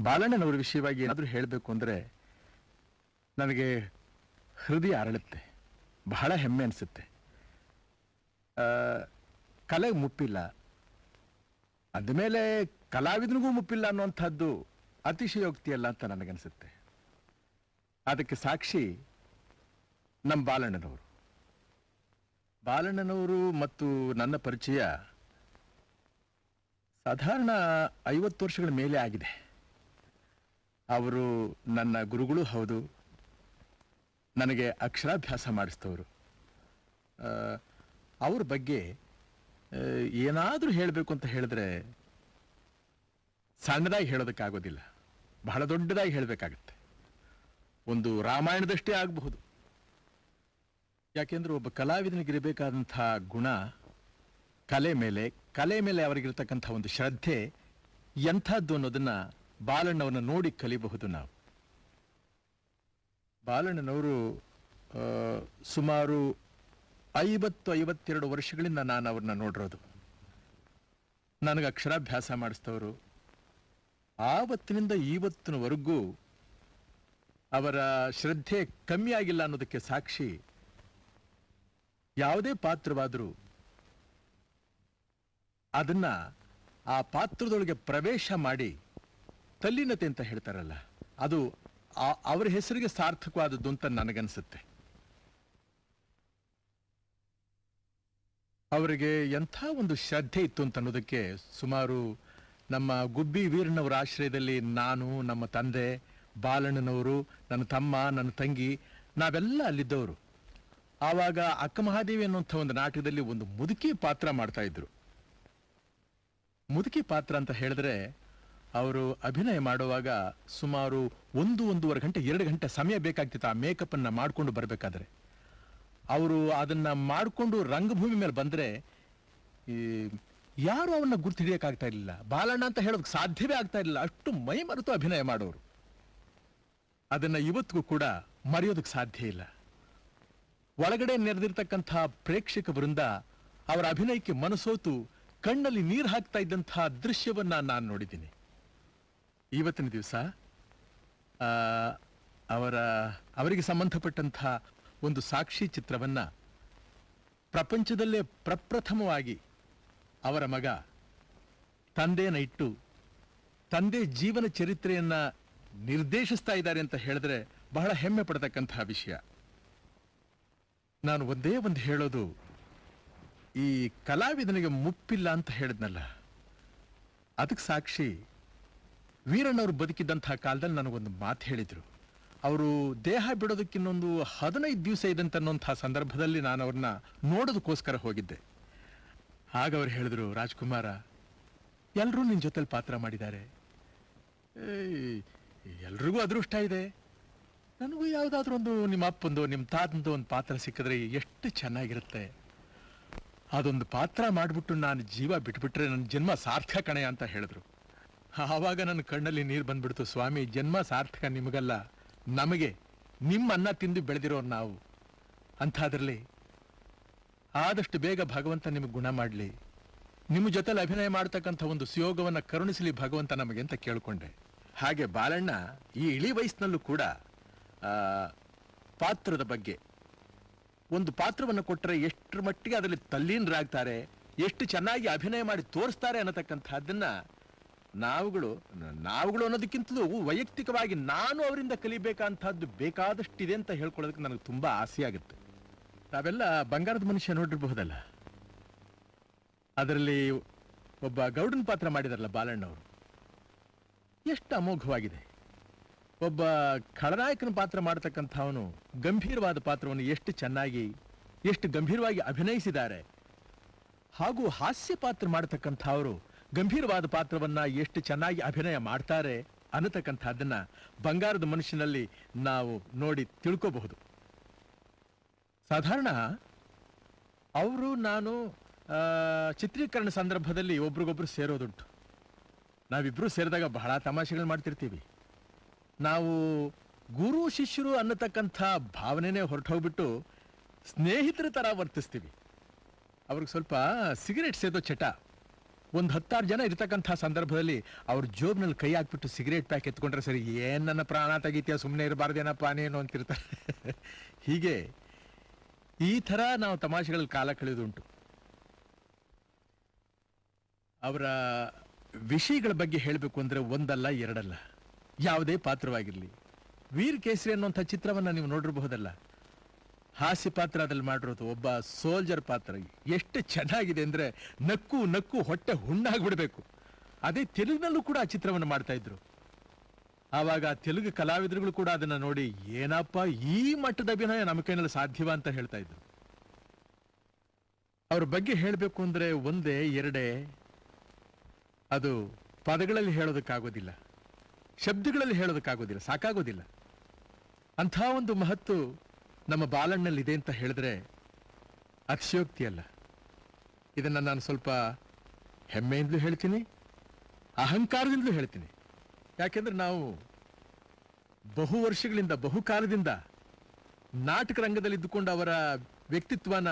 ಬಾಲಣ್ಣನವರ ವಿಷಯವಾಗಿ ಏನಾದರೂ ಹೇಳಬೇಕು ಅಂದರೆ ನನಗೆ ಹೃದಯ ಅರಳುತ್ತೆ. ಬಹಳ ಹೆಮ್ಮೆ ಅನಿಸುತ್ತೆ. ಕಲೆ ಮುಪ್ಪಿಲ್ಲ. ಅಂದಮೇಲೆ ಕಲಾವಿದನಿಗೂ ಮುಪ್ಪಿಲ್ಲ ಅನ್ನುವಂಥದ್ದು ಅತಿಶಯೋಕ್ತಿ ಅಲ್ಲ ಅಂತ ನನಗನ್ಸುತ್ತೆ. ಅದಕ್ಕೆ ಸಾಕ್ಷಿ ನಮ್ಮ ಬಾಲಣ್ಣನವರು. ಬಾಲಣ್ಣನವರು ಮತ್ತು ನನ್ನ ಪರಿಚಯ ಸಾಧಾರಣ ಐವತ್ತು ವರ್ಷಗಳ ಮೇಲೆ ಆಗಿದೆ. ಅವರು ನನ್ನ ಗುರುಗಳು ಹೌದು. ನನಗೆ ಅಕ್ಷರಾಭ್ಯಾಸ ಮಾಡಿಸ್ತವರು ಅವ್ರ ಬಗ್ಗೆ ಏನಾದರೂ ಹೇಳಬೇಕು ಅಂತ ಹೇಳಿದ್ರೆ ಸಣ್ಣದಾಗಿ ಹೇಳೋದಕ್ಕಾಗೋದಿಲ್ಲ. ಬಹಳ ದೊಡ್ಡದಾಗಿ ಹೇಳಬೇಕಾಗತ್ತೆ. ಒಂದು ರಾಮಾಯಣದಷ್ಟೇ ಆಗಬಹುದು. ಯಾಕೆಂದ್ರೆ ಒಬ್ಬ ಕಲಾವಿದನಿಗಿರಬೇಕಾದಂಥ ಗುಣ, ಕಲೆ ಮೇಲೆ ಕಲೆ ಮೇಲೆ ಅವರಿಗಿರ್ತಕ್ಕಂಥ ಒಂದು ಶ್ರದ್ಧೆ ಎಂಥದ್ದು ಅನ್ನೋದನ್ನ ಬಾಲಣ್ಣವನ್ನ ನೋಡಿ ಕಲಿಬಹುದು ನಾವು. ಬಾಲಣ್ಣನವರು ಸುಮಾರು ಐವತ್ತು, ಐವತ್ತೆರಡು ವರ್ಷಗಳಿಂದ ನಾನು ಅವ್ರನ್ನ ನೋಡಿರೋದು. ನನಗೆ ಅಕ್ಷರಾಭ್ಯಾಸ ಮಾಡಿಸ್ತವರು. ಆವತ್ತಿನಿಂದ ಇವತ್ತಿನವರೆಗೂ ಅವರ ಶ್ರದ್ಧೆ ಕಮ್ಮಿ ಆಗಿಲ್ಲ ಅನ್ನೋದಕ್ಕೆ ಸಾಕ್ಷಿ ಯಾವುದೇ ಪಾತ್ರವಾದರೂ ಅದನ್ನ ಆ ಪಾತ್ರದೊಳಗೆ ಪ್ರವೇಶ ಮಾಡಿ ತಲ್ಲೀನತೆ ಅಂತ ಹೇಳ್ತಾರಲ್ಲ, ಅದು ಅವರ ಹೆಸರಿಗೆ ಸಾರ್ಥಕವಾದದ್ದು ಅಂತ ನನಗನ್ಸುತ್ತೆ. ಅವರಿಗೆ ಎಂಥ ಒಂದು ಶ್ರದ್ಧೆ ಇತ್ತು ಅಂತ ಅನ್ನೋದಕ್ಕೆ ಸುಮಾರು ನಮ್ಮ ಗುಬ್ಬಿ ವೀರನವರ ಆಶ್ರಯದಲ್ಲಿ ನಾನು, ನಮ್ಮ ತಂದೆ, ಬಾಲಣ್ಣನವರು, ನನ್ನ ತಮ್ಮ, ನನ್ನ ತಂಗಿ, ನಾವೆಲ್ಲ ಅಲ್ಲಿದ್ದವರು. ಆವಾಗ ಅಕ್ಕ ಮಹಾದೇವಿ ಅನ್ನುವಂಥ ಒಂದು ನಾಟಕದಲ್ಲಿ ಒಂದು ಮುದುಕಿ ಪಾತ್ರ ಮಾಡ್ತಾ ಇದ್ರು. ಮುದುಕಿ ಪಾತ್ರ ಅಂತ ಹೇಳಿದ್ರೆ ಅವರು ಅಭಿನಯ ಮಾಡುವಾಗ ಸುಮಾರು ಒಂದು ಒಂದೂವರೆ ಗಂಟೆ, ಎರಡು ಗಂಟೆ ಸಮಯ ಬೇಕಾಗ್ತಿತ್ತು ಆ ಮೇಕಪ್ ಅನ್ನ ಮಾಡ್ಕೊಂಡು ಬರಬೇಕಾದ್ರೆ. ಅವರು ಅದನ್ನ ಮಾಡಿಕೊಂಡು ರಂಗಭೂಮಿ ಮೇಲೆ ಬಂದ್ರೆ ಈ ಯಾರು ಅವನ್ನ ಗುರ್ತು ಹಿಡಿಯಕ್ಕಾಗ್ತಾ ಇರಲಿಲ್ಲ. ಬಾಲಣ್ಣ ಅಂತ ಹೇಳೋದಕ್ಕೆ ಸಾಧ್ಯವೇ ಆಗ್ತಾ ಇರಲಿಲ್ಲ. ಅಷ್ಟು ಮೈ ಮರೆತು ಅಭಿನಯ ಮಾಡೋರು. ಅದನ್ನ ಇವತ್ತಿಗೂ ಕೂಡ ಮರೆಯೋದಕ್ಕೆ ಸಾಧ್ಯ ಇಲ್ಲ. ಒಳಗಡೆ ನೆರೆದಿರ್ತಕ್ಕಂಥ ಪ್ರೇಕ್ಷಕ ವೃಂದ ಅವರ ಅಭಿನಯಕ್ಕೆ ಮನಸೋತು, ಕಣ್ಣಲ್ಲಿ ನೀರು ಹಾಕ್ತಾ ಇದ್ದಂತಹ ದೃಶ್ಯವನ್ನ ನಾನು ನೋಡಿದ್ದೀನಿ. ಇವತ್ತಿನ ದಿವಸ ಅವರ, ಅವರಿಗೆ ಸಂಬಂಧಪಟ್ಟಂತಹ ಒಂದು ಸಾಕ್ಷಿ ಚಿತ್ರವನ್ನ ಪ್ರಪಂಚದಲ್ಲೇ ಪ್ರಪ್ರಥಮವಾಗಿ ಅವರ ಮಗ, ತಂದೆಯನ್ನ ಇಟ್ಟು, ತಂದೆ ಜೀವನ ಚರಿತ್ರೆಯನ್ನ ನಿರ್ದೇಶಿಸ್ತಾ ಇದ್ದಾರೆ ಅಂತ ಹೇಳಿದ್ರೆ ಬಹಳ ಹೆಮ್ಮೆ ಪಡತಕ್ಕಂತಹ ವಿಷಯ. ನಾನು ಒಂದೇ ಒಂದು ಹೇಳೋದು, ಈ ಕಲಾವಿದನಿಗೆ ಮುಪ್ಪಿಲ್ಲ ಅಂತ ಹೇಳಿದ್ನಲ್ಲ, ಅದಕ್ಕೆ ಸಾಕ್ಷಿ ವೀರಣ್ಣವ್ರು ಬದುಕಿದ್ದಂತಹ ಕಾಲದಲ್ಲಿ ನನಗೊಂದು ಮಾತು ಹೇಳಿದರು. ಅವರು ದೇಹ ಬಿಡೋದಕ್ಕಿನ್ನೊಂದು ಹದಿನೈದು ದಿವಸ ಅಂತ ಅನ್ನೋಂಥ ಸಂದರ್ಭದಲ್ಲಿ ನಾನು ಅವ್ರನ್ನ ನೋಡೋದಕ್ಕೋಸ್ಕರ ಹೋಗಿದ್ದೆ. ಆಗ ಅವ್ರು ಹೇಳಿದ್ರು, ರಾಜ್ಕುಮಾರ ಎಲ್ಲರೂ ನಿನ್ನ ಜೊತೆಲಿ ಪಾತ್ರ ಮಾಡಿದ್ದಾರೆ. ಎಲ್ರಿಗೂ ಅದೃಷ್ಟ ಇದೆ. ನನಗೂ ಯಾವುದಾದ್ರೂ ಒಂದು ನಿಮ್ಮ ಅಪ್ಪಂದು, ನಿಮ್ಮ ತಾತಂದು ಒಂದು ಪಾತ್ರ ಸಿಕ್ಕಿದ್ರೆ ಎಷ್ಟು ಚೆನ್ನಾಗಿರುತ್ತೆ. ಅದೊಂದು ಪಾತ್ರ ಮಾಡಿಬಿಟ್ಟು ನಾನು ಜೀವ ಬಿಟ್ಬಿಟ್ರೆ ನನ್ನ ಜನ್ಮ ಸಾರ್ಥಕ ಕಣೆ, ಅಂತ ಹೇಳಿದ್ರು. ಆವಾಗ ನನ್ನ ಕಣ್ಣಲ್ಲಿ ನೀರು ಬಂದ್ಬಿಡ್ತು. ಸ್ವಾಮಿ, ಜನ್ಮ ಸಾರ್ಥಕ ನಿಮಗಲ್ಲ. ನಮಗೆ, ನಿಮ್ಮ ಅನ್ನ ತಿಂದು ಬೆಳೆದಿರೋರು ನಾವು. ಅಂಥದ್ರಲ್ಲಿ ಆದಷ್ಟು ಬೇಗ ಭಗವಂತ ನಿಮಗೆ ಗುಣ ಮಾಡಲಿ. ನಿಮ್ಮ ಜೊತೆಲಿ ಅಭಿನಯ ಮಾಡ್ತಕ್ಕಂಥ ಒಂದು ಸುಯೋಗವನ್ನು ಕರುಣಿಸಲಿ ಭಗವಂತ ನಮಗೆ ಅಂತ ಕೇಳಿಕೊಂಡೆ. ಹಾಗೆ ಬಾಲಣ್ಣ ಈ ಇಳಿ ವಯಸ್ಸಿನಲ್ಲೂ ಕೂಡ ಪಾತ್ರದ ಬಗ್ಗೆ, ಒಂದು ಪಾತ್ರವನ್ನು ಕೊಟ್ಟರೆ ಎಷ್ಟು ಮಟ್ಟಿಗೆ ಅದರಲ್ಲಿ ತಲ್ಲೀನರಾಗ್ತಾರೆ, ಎಷ್ಟು ಚೆನ್ನಾಗಿ ಅಭಿನಯ ಮಾಡಿ ತೋರಿಸ್ತಾರೆ ಅನ್ನತಕ್ಕಂಥದ್ದನ್ನ ನಾವುಗಳು ನಾವುಗಳು ಅನ್ನೋದಕ್ಕಿಂತಲೂ ವೈಯಕ್ತಿಕವಾಗಿ ನಾನು ಅವರಿಂದ ಕಲಿಬೇಕಂತಹದ್ದು ಬೇಕಾದಷ್ಟಿದೆ ಅಂತ ಹೇಳ್ಕೊಳ್ಳೋದಕ್ಕೆ ನನಗೆ ತುಂಬಾ ಆಸೆ ಆಗುತ್ತೆ ತಾವೆಲ್ಲ ಬಂಗಾರದ ಮನುಷ್ಯ ನೋಡಿರಬಹುದಲ್ಲ? ಅದರಲ್ಲಿ ಒಬ್ಬ ಗೌಡನ ಪಾತ್ರ ಮಾಡಿದಾರಲ್ಲ ಬಾಲಣ್ಣವರು. ಎಷ್ಟು ಅಮೋಘವಾಗಿದೆ. ಒಬ್ಬ ಖಳನಾಯಕನ ಪಾತ್ರ ಮಾಡತಕ್ಕಂಥವನು ಗಂಭೀರವಾದ ಪಾತ್ರವನ್ನು ಎಷ್ಟು ಚೆನ್ನಾಗಿ, ಎಷ್ಟು ಗಂಭೀರವಾಗಿ ಅಭಿನಯಿಸಿದ್ದಾರೆ. ಹಾಗೂ ಹಾಸ್ಯ ಪಾತ್ರ ಮಾಡತಕ್ಕಂಥವರು ಗಂಭೀರವಾದ ಪಾತ್ರವನ್ನ ಎಷ್ಟು ಚೆನ್ನಾಗಿ ಅಭಿನಯ ಮಾಡ್ತಾರೆ ಅನ್ನತಕ್ಕಂಥದ್ದನ್ನ ಬಂಗಾರದ ಮನುಷ್ಯನಲ್ಲಿ ನಾವು ನೋಡಿ ತಿಳ್ಕೋಬಹುದು. ಸಾಧಾರಣ, ಅವರು ನಾನು ಚಿತ್ರೀಕರಣ ಸಂದರ್ಭದಲ್ಲಿ ಒಬ್ರಿಗೊಬ್ರು ಸೇರೋದುಂಟು. ನಾವಿಬ್ರು ಸೇರಿದಾಗ ಬಹಳ ತಮಾಷೆಗಳು ಮಾಡ್ತಿರ್ತೀವಿ. ನಾವು ಗುರು, ಶಿಷ್ಯರು ಅನ್ನತಕ್ಕಂಥ ಭಾವನೆನೇ ಹೊರಟು ಹೋಗ್ಬಿಟ್ಟು ಸ್ನೇಹಿತರ ತರ ವರ್ತಿಸ್ತೀವಿ. ಅವ್ರಿಗೆ ಸ್ವಲ್ಪ ಸಿಗರೆಟ್ ಸೇದೋ ಚಟ. ಒಂದು ಹತ್ತಾರು ಜನ ಇರತಕ್ಕಂಥ ಸಂದರ್ಭದಲ್ಲಿ ಅವ್ರ ಜೋಬ್ನಲ್ಲಿ ಕೈ ಹಾಕ್ಬಿಟ್ಟು ಸಿಗರೇಟ್ ಪ್ಯಾಕ್ ಎತ್ಕೊಂಡ್ರೆ ಸರಿ, ಏನು ನನ್ನ ಪ್ರಾಣ ತೆಗಿತೀಯ ಸುಮ್ಮನೆ ಇರಬಾರ್ದೇನಪ್ಪ ನೀನು ಅಂತಿರ್ತಾರೆ. ಹೀಗೆ ಈ ಥರ ನಾವು ತಮಾಷೆಗಳಲ್ಲಿ ಕಾಲ ಕಳೆದುಂಟು. ಅವರ ವಿಷಯಗಳ ಬಗ್ಗೆ ಹೇಳಬೇಕು ಅಂದ್ರೆ ಒಂದಲ್ಲ, ಎರಡಲ್ಲ. ಯಾವುದೇ ಪಾತ್ರವಾಗಿರಲಿ. ವೀರ್ ಕೇಸರಿ ಅನ್ನುವಂಥ ಚಿತ್ರವನ್ನ ನೀವು ನೋಡಿರಬಹುದಲ್ಲ. ಹಾಸ್ಯ ಪಾತ್ರ ಅದ್ರಲ್ಲಿ ಮಾಡಿರೋದು ಒಬ್ಬ ಸೋಲ್ಜರ್ ಪಾತ್ರ ಎಷ್ಟು ಚೆನ್ನಾಗಿದೆ ಅಂದ್ರೆ ನಕ್ಕು ನಕ್ಕು ಹೊಟ್ಟೆ ಹುಣ್ಣಾಗ್ಬಿಡ್ಬೇಕು. ಅದೇ ತೆಲುಗಿನಲ್ಲೂ ಕೂಡ ಆ ಚಿತ್ರವನ್ನು ಮಾಡ್ತಾ ಇದ್ರು. ಆವಾಗ ತೆಲುಗು ಕಲಾವಿದರುಗಳು ಕೂಡ ಅದನ್ನ ನೋಡಿ ಏನಪ್ಪ ಈ ಮಟ್ಟದ ಅಭಿನಯ ನಮ್ಮ ಕೈನಲ್ಲಿ ಸಾಧ್ಯವ ಅಂತ ಹೇಳ್ತಾ ಇದ್ರು. ಅವ್ರ ಬಗ್ಗೆ ಹೇಳಬೇಕು ಅಂದ್ರೆ ಒಂದೇ, ಎರಡೇ, ಅದು ಪದಗಳಲ್ಲಿ ಹೇಳೋದಕ್ಕಾಗೋದಿಲ್ಲ, ಶಬ್ದಗಳಲ್ಲಿ ಹೇಳೋದಕ್ಕಾಗೋದಿಲ್ಲ, ಸಾಕಾಗೋದಿಲ್ಲ. ಅಂಥ ಒಂದು ಮಹತ್ತು ನಮ್ಮ ಬಾಲಣ್ಣಲ್ಲಿದೆ ಅಂತ ಹೇಳಿದ್ರೆ ಅತಿಶಯೋಕ್ತಿ ಅಲ್ಲ ಇದನ್ನ ನಾನು ಸ್ವಲ್ಪ ಹೆಮ್ಮೆಯಿಂದಲೂ ಹೇಳ್ತೀನಿ, ಅಹಂಕಾರದಿಂದಲೂ ಹೇಳ್ತೀನಿ. ಯಾಕೆಂದ್ರೆ ನಾವು ಬಹು ವರ್ಷಗಳಿಂದ ಬಹುಕಾಲದಿಂದ ನಾಟಕ ರಂಗದಲ್ಲಿ ಇದ್ದುಕೊಂಡು ಅವರ ವ್ಯಕ್ತಿತ್ವನ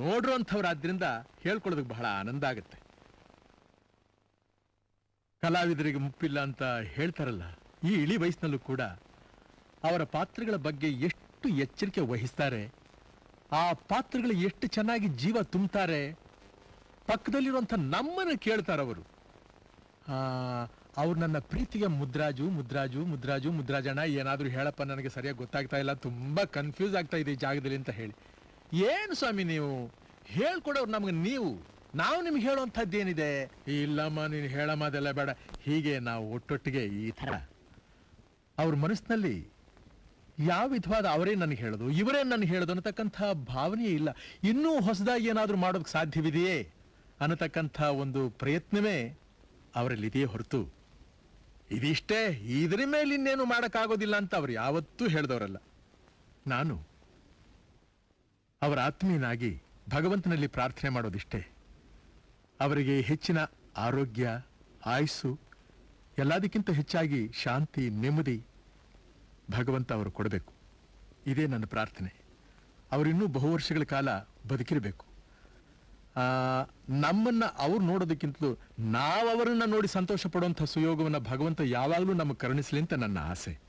ನೋಡಿರೋಂಥವ್ರಾದ್ರಿಂದ ಹೇಳ್ಕೊಳ್ಳೋದಕ್ಕೆ ಬಹಳ ಆನಂದ ಆಗುತ್ತೆ. ಕಲಾವಿದರಿಗೆ ಮುಪ್ಪಿಲ್ಲ ಅಂತ ಹೇಳ್ತಾರಲ್ಲ, ಈ ಇಳಿ ವಯಸ್ಸಿನಲ್ಲೂ ಕೂಡ ಅವರ ಪಾತ್ರಗಳ ಬಗ್ಗೆ ಎಷ್ಟು ಎಚ್ಚರಿಕೆ ವಹಿಸ್ತಾರೆ. ಆ ಪಾತ್ರಗಳು ಎಷ್ಟು ಚೆನ್ನಾಗಿ ಜೀವ ತುಂಬ್ತಾರೆ. ಪಕ್ಕದಲ್ಲಿರುವಂಥ ನಮ್ಮನ್ನು ಕೇಳ್ತಾರೆ ಅವರು. ಅವ್ರು ನನ್ನ ಪ್ರೀತಿಗೆ ಮುದ್ರಾಜು ಮುದ್ರಾಜು ಮುದ್ರಾಜು, ಮುದ್ರಾಜಣ್ಣ, ಏನಾದರೂ ಹೇಳಪ್ಪ, ನನಗೆ ಸರಿಯಾಗಿ ಗೊತ್ತಾಗ್ತಾ ಇಲ್ಲ. ತುಂಬಾ ಕನ್ಫ್ಯೂಸ್ ಆಗ್ತಾ ಇದೆ ಈ ಜಾಗದಲ್ಲಿ ಅಂತ ಹೇಳಿ. ಏನು ಸ್ವಾಮಿ ನೀವು? ಹೇಳ್ಕೊಡೋರು ನಮ್ಗೆ ನೀವು. ನಾವು ನಿಮ್ಗೆ ಹೇಳುವಂಥದ್ದೇನಿದೆ? ಇಲ್ಲಮ್ಮ, ನೀನು ಹೇಳಮ್ಮ, ಅದೆಲ್ಲ ಬೇಡ. ಹೀಗೆ ನಾವು ಒಟ್ಟೊಟ್ಟಿಗೆ ಈ ಥರ. ಅವ್ರ ಮನಸ್ಸಿನಲ್ಲಿ ಯಾವ ವಿಧವಾದ ಅವರೇ ನನಗೆ ಹೇಳೋದು, ಇವರೇ ನನಗೆ ಹೇಳೋದು ಅನ್ನತಕ್ಕಂಥ ಭಾವನೆಯೇ ಇಲ್ಲ. ಇನ್ನೂ ಹೊಸದಾಗಿ ಏನಾದರೂ ಮಾಡೋದಕ್ಕೆ ಸಾಧ್ಯವಿದೆಯೇ ಅನ್ನತಕ್ಕಂಥ ಒಂದು ಪ್ರಯತ್ನವೇ ಅವರಲ್ಲಿದೆಯೇ ಹೊರತು. ಇದಿಷ್ಟೇ, ಇದ್ರ ಮೇಲೆ ಇನ್ನೇನು ಮಾಡೋಕ್ಕಾಗೋದಿಲ್ಲ ಅಂತ ಅವ್ರು ಯಾವತ್ತೂ ಹೇಳಿದವರಲ್ಲ. ನಾನು ಅವರ ಆತ್ಮೀಯನಾಗಿ ಭಗವಂತನಲ್ಲಿ ಪ್ರಾರ್ಥನೆ ಮಾಡೋದಿಷ್ಟೇ. ಅವರಿಗೆ ಹೆಚ್ಚಿನ ಆರೋಗ್ಯ, ಆಯಸ್ಸು, ಎಲ್ಲದಕ್ಕಿಂತ ಹೆಚ್ಚಾಗಿ ಶಾಂತಿ, ನೆಮ್ಮದಿ ಭಗವಂತ ಅವರು ಕೊಡಬೇಕು. ಇದೇ ನನ್ನ ಪ್ರಾರ್ಥನೆ. ಅವರಿನ್ನೂ ಬಹು ವರ್ಷಗಳ ಕಾಲ ಬದುಕಿರಬೇಕು. ನಮ್ಮನ್ನು ಅವ್ರು ನೋಡೋದಕ್ಕಿಂತಲೂ ನಾವು ಅವರನ್ನ ನೋಡಿ ಸಂತೋಷ ಪಡುವಂಥ ಸುಯೋಗವನ್ನು ಭಗವಂತ ಯಾವಾಗಲೂ ನಮಗೆ ಕರುಣಿಸಲಿ ಅಂತ ನನ್ನ ಆಸೆ.